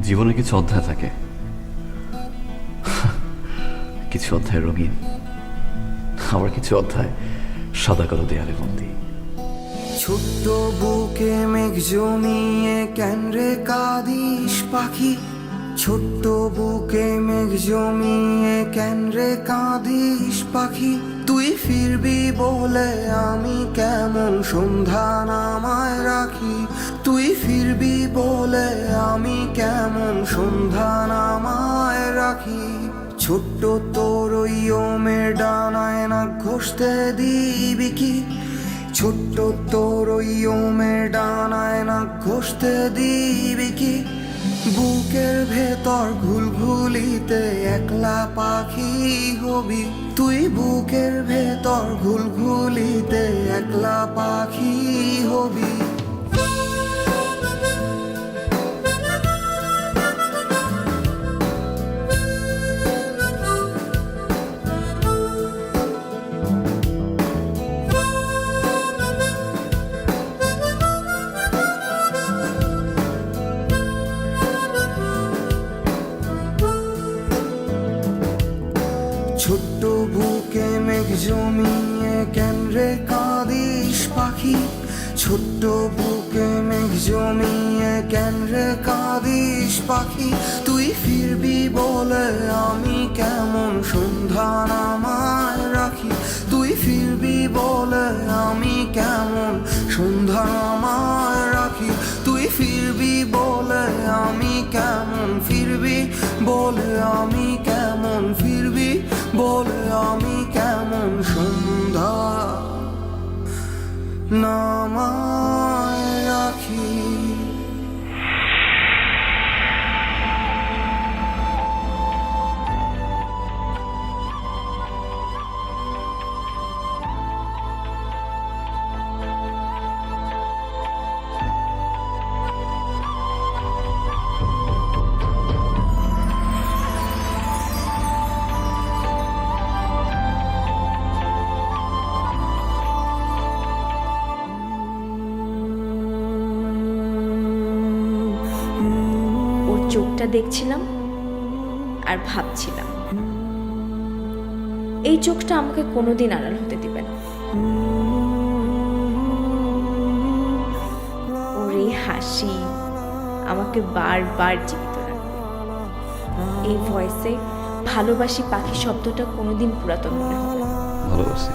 জীবনে কিছু অধ্যায় থাকে। কিছু অধ্যায় রঙিন, আবার কিছু অধ্যায় সাদা কালো দেয়ালে বন্দি। ছোট্ট বুকে মেঘ জমিয়ে কেন রে কাদিস পাখি। ছোট্ট বুকে মেঘ জমিয়ে কেন রে কাঁদিস পাখি। তুই ফিরবি বলে আমি কেমন সন্ধ্যা নামায় রাখি। তুই ফিরবি বলে কেমন সন্ধ্যা নামায় রাখি। ছোট্ট তোর ওই ওমের ডানায় না ঘষতে দিবি কি? ছোট্ট তোর ওই ওমের ডানায় না ঘষতে দিবি কি? বুকের ভেতর ঘুলঘুলিতে একলা পাখি হবি। তুই বুকের ভেতর ঘুলঘুলিতে একলা পাখি হবি। ছোট্ট বুকে মেঘ জমিয়ে রে কাঁদিস পাখি? ছোট্ট বুকে মেঘ জমিয়ে রে কাঁদিস পাখি? তুই ফিরবি বলে আমি কেমন সন্ধ্যা নামায় রাখি? তুই ফিরবি বলে আমি কেমন সন্ধ্যা নামায় রাখি? তুই ফিরবি বলে আমি কেমন ফিরবি? বলে আমি কেমন ফিরবি? বলে আমি কেমন সুন্দর? নামায় চোখটা দেখছিলাম আর ভাবছিলাম, এই চোখটা আমাকে কোনোদিন আড়াল হতে দিবে না। ওর হাসি আমাকে বারবার জীবিত এই ভয়েসে ভালোবাসি পাখি শব্দটা কোনোদিন পুরাতন মনে হবে। ভালোবাসি।